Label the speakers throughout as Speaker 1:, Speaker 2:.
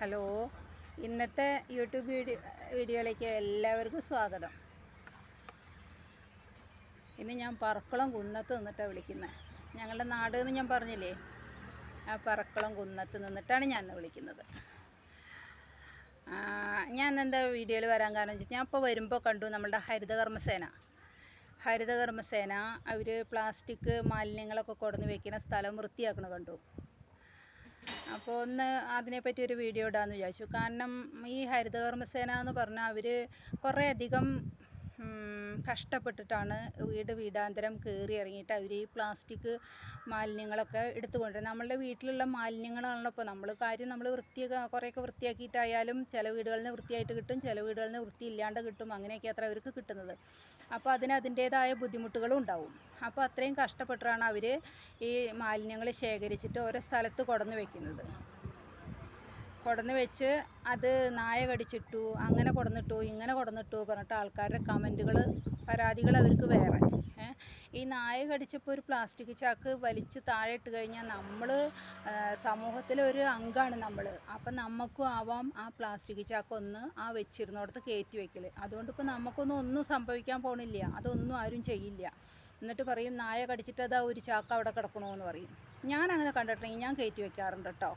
Speaker 1: Hello. ഇന്നത്തെ YouTube video വീഡിയോയിലേക്ക് എല്ലാവർക്കും സ്വാഗതം. ഇന്ന് ഞാൻ പറക്കുളം കുന്നത്ത് നിന്നിട്ടാണ് വിളിക്കുന്നത് ഞങ്ങളുടെ നാട് എന്ന് ഞാൻ പറഞ്ഞില്ലേ ആ പറക്കുളം കുന്നത്ത് നിന്നിട്ടാണ് ഞാൻ ഇന്ന് വിളിക്കുന്നത്. ഞാൻ എന്താ വീഡിയോയിൽ വരാൻ കാരണം വെച്ചാൽ ഞാൻ ഇപ്പോൾ വരുമ്പോൾ കണ്ടു നമ്മളുടെ ഹരിതകർമ്മസേന. ഹരിതകർമ്മസേന അവർ പ്ലാസ്റ്റിക് മാലിന്യങ്ങളൊക്കെ കൊടുന്ന് വെക്കുന്ന സ്ഥലം വൃത്തിയാക്കണ കണ്ടു. അപ്പോൾ ഒന്ന് അതിനെപ്പറ്റി ഒരു വീഡിയോ ഇടാമെന്ന് വിചാരിച്ചു. കാരണം ഈ ഹരിതകർമ്മസേന എന്ന് പറഞ്ഞാൽ അവർ കുറേ അധികം കഷ്ടപ്പെട്ടിട്ടാണ് വീട് വീടാന്തരം കയറി ഇറങ്ങിയിട്ട് അവർ ഈ പ്ലാസ്റ്റിക് മാലിന്യങ്ങളൊക്കെ എടുത്തുകൊണ്ട് നമ്മളുടെ വീട്ടിലുള്ള മാലിന്യങ്ങളാണല്ലോ ഇപ്പോൾ നമ്മൾ കാര്യം നമ്മൾ വൃത്തിയൊക്കെ കുറേയൊക്കെ വൃത്തിയാക്കിയിട്ടായാലും ചില വീടുകളിൽ നിന്ന് വൃത്തിയായിട്ട് കിട്ടും ചില വീടുകളിൽ നിന്ന് വൃത്തി ഇല്ലാണ്ട് കിട്ടും. അങ്ങനെയൊക്കെ അത്ര അവർക്ക് കിട്ടുന്നത്. അപ്പോൾ അതിന് അതിന്റേതായ ബുദ്ധിമുട്ടുകളും ഉണ്ടാവും. അപ്പോൾ അത്രയും കഷ്ടപ്പെട്ടാണ് അവർ ഈ മാലിന്യങ്ങൾ ശേഖരിച്ചിട്ട് ഓരോ സ്ഥലത്ത് കൊടന്ന് വെക്കുന്നത്. കൊടന്ന് വെച്ച് അത് നായ കടിച്ചിട്ടു അങ്ങനെ കൊടന്നിട്ടു ഇങ്ങനെ കൊടന്നിട്ടു പറഞ്ഞിട്ട് ആൾക്കാരുടെ കമന്റുകൾ പരാതികൾ അവർക്ക് വേറെ. ഈ നായ കടിച്ചപ്പോൾ ഒരു പ്ലാസ്റ്റിക് ചാക്ക് വലിച്ച് താഴെ ഇട്ട് കഴിഞ്ഞാൽ നമ്മൾ സമൂഹത്തിലെ ഒരു അംഗമാണ് നമ്മൾ അപ്പം നമുക്കും ആവാം ആ പ്ലാസ്റ്റിക് ചാക്ക് ഒന്ന് ആ വെച്ചിരുന്നോടത്ത് കയറ്റി വെക്കൽ അതുകൊണ്ട് ഇപ്പോൾ നമുക്കൊന്നും ഒന്നും സംഭവിക്കാൻ പോണില്ല. അതൊന്നും ആരും ചെയ്യില്ല. എന്നിട്ട് പറയും നായ കടിച്ചിട്ട് അതാ ഒരു ചാക്ക് അവിടെ കിടക്കണമെന്ന് പറയും. ഞാൻ അങ്ങനെ കണ്ടിട്ടുണ്ടെങ്കിൽ ഞാൻ കയറ്റി വെക്കാറുണ്ട് കേട്ടോ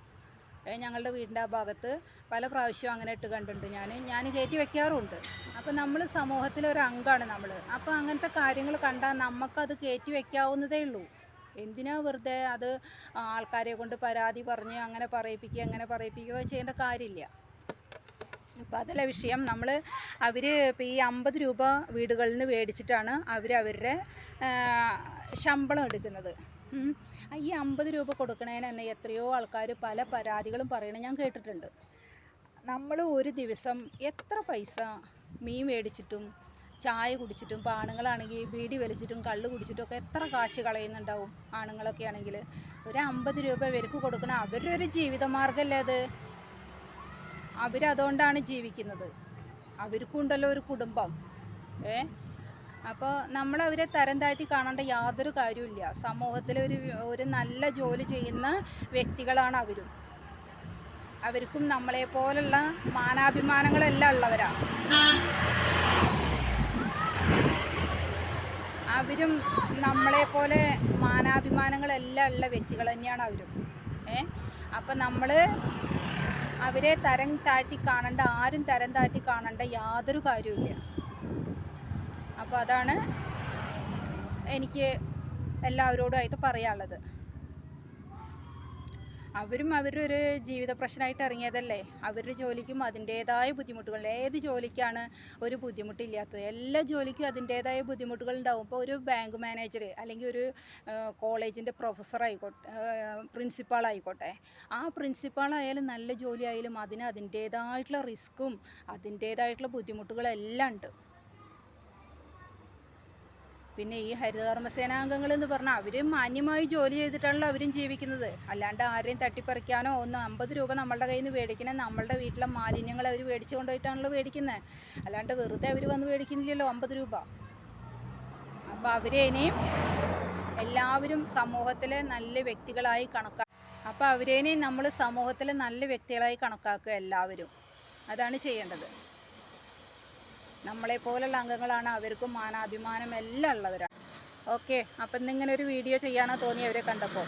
Speaker 1: ഞങ്ങളുടെ വീടിന്റെ ആ ഭാഗത്ത് പല പ്രാവശ്യവും അങ്ങനെ ഇട്ട് കണ്ടിട്ടുണ്ട് ഞാൻ. ഞാൻ കയറ്റി വെക്കാറുമുണ്ട്. അപ്പോൾ നമ്മൾ സമൂഹത്തിലെ ഒരു അംഗമാണ് നമ്മൾ. അപ്പോൾ അങ്ങനത്തെ കാര്യങ്ങൾ കണ്ടാൽ നമുക്കത് കയറ്റി വെക്കാവുന്നതേ ഉള്ളൂ. എന്തിനാ വെറുതെ അത് ആൾക്കാരെ കൊണ്ട് പരാതി പറഞ്ഞ് അങ്ങനെ പറയിപ്പിക്കുക അങ്ങനെ പറയിപ്പിക്കുക ചെയ്യേണ്ട കാര്യമില്ല. അപ്പോൾ അതല്ല വിഷയം. നമ്മൾ അവർ ഇപ്പോൾ ഈ അമ്പത് രൂപ വീടുകളിൽ നിന്ന് മേടിച്ചിട്ടാണ് അവർ അവരുടെ ശമ്പളം എടുക്കുന്നത്. ഈ അമ്പത് രൂപ കൊടുക്കണേന് തന്നെ എത്രയോ ആൾക്കാർ പല പരാതികളും പറയണത് ഞാൻ കേട്ടിട്ടുണ്ട്. നമ്മൾ ഒരു ദിവസം എത്ര പൈസ മീൻ മേടിച്ചിട്ടും ചായ കുടിച്ചിട്ടും ഇപ്പോൾ ആണുങ്ങളാണെങ്കിൽ ബീഡി വലിച്ചിട്ടും കള്ള് കുടിച്ചിട്ടും ഒക്കെ എത്ര കാശ് കളയുന്നുണ്ടാവും ആണുങ്ങളൊക്കെ ആണെങ്കിൽ ഒരു അമ്പത് രൂപ ഇവർക്ക് കൊടുക്കണ അവരുടെ ഒരു ജീവിതമാർഗമല്ലേ അത്? അവരതുകൊണ്ടാണ് ജീവിക്കുന്നത്. അവർക്കുണ്ടല്ലോ ഒരു കുടുംബം. ഏ? അപ്പോൾ അവരെ തരം താഴ്ത്തി കാണേണ്ട യാതൊരു കാര്യമില്ല സമൂഹത്തിൽ ഒരു ഒരു നല്ല ജോലി ചെയ്യുന്ന വ്യക്തികളാണ് അവരും. അവർക്കും നമ്മളെ പോലുള്ള മാനാഭിമാനങ്ങളെല്ലാം ഉള്ളവരാണ് അവരും നമ്മളെ പോലെ മാനാഭിമാനങ്ങളെല്ലാം ഉള്ള വ്യക്തികൾ തന്നെയാണ് അവരും. ഏ? അപ്പം നമ്മൾ അവരെ തരം താഴ്ത്തി കാണേണ്ട ആരും തരം താഴ്ത്തി കാണേണ്ട യാതൊരു കാര്യമില്ല അപ്പോൾ അതാണ് എനിക്ക് എല്ലാവരോടുമായിട്ട് പറയാനുള്ളത്. അവരും അവരുടെ ഒരു ജീവിത പ്രശ്നമായിട്ട് ഇറങ്ങിയതല്ലേ? അവരുടെ ജോലിക്കും അതിന്റേതായ ബുദ്ധിമുട്ടുകൾ. ഏത് ജോലിക്കാണ് ഒരു ബുദ്ധിമുട്ടില്ലാത്തത്? എല്ലാ ജോലിക്കും അതിന്റേതായ ബുദ്ധിമുട്ടുകൾ ഉണ്ടാവും. ഇപ്പോൾ ഒരു ബാങ്ക് മാനേജർ അല്ലെങ്കിൽ ഒരു കോളേജിന്റെ പ്രിൻസിപ്പാൾ ആയിക്കോട്ടെ ആ പ്രിൻസിപ്പാളായാലും നല്ല ജോലി ആയാലും അതിന് അതിന്റേതായിട്ടുള്ള റിസ്ക്കും അതിന്റേതായിട്ടുള്ള ബുദ്ധിമുട്ടുകളെല്ലാം ഉണ്ട്. പിന്നെ ഈ ഹരിതകർമ്മസേനാംഗങ്ങൾ എന്ന് പറഞ്ഞാൽ അവരും മാന്യമായി ജോലി ചെയ്തിട്ടാണല്ലോ അവരും ജീവിക്കുന്നത്. അല്ലാണ്ട് ആരെയും തട്ടിപ്പറിക്കാനോ ഒന്ന് അമ്പത് രൂപ നമ്മളുടെ കയ്യിൽ നിന്ന് മേടിക്കണേ നമ്മളുടെ വീട്ടിലെ മാലിന്യങ്ങൾ അവർ മേടിച്ചു കൊണ്ടുപോയിട്ടാണല്ലോ മേടിക്കുന്നത് അല്ലാണ്ട് വെറുതെ അവർ വന്ന് മേടിക്കുന്നില്ലല്ലോ അമ്പത് രൂപ. അപ്പോൾ അവരെ ഇനിയും എല്ലാവരും സമൂഹത്തിലെ നല്ല വ്യക്തികളായി കണക്കാ അപ്പോൾ അവരേനെയും നമ്മൾ സമൂഹത്തിലെ നല്ല വ്യക്തികളായി കണക്കാക്കുക എല്ലാവരും. അതാണ് ചെയ്യേണ്ടത്. നമ്മളെ പോലുള്ള അംഗങ്ങളാണ് അവർക്കും മാനാഭിമാനം എല്ലാം ഉള്ളവരാണ്. ഓക്കെ അപ്പം ഇന്നിങ്ങനെ ഒരു വീഡിയോ ചെയ്യാനോ തോന്നി അവരെ കണ്ടപ്പോൾ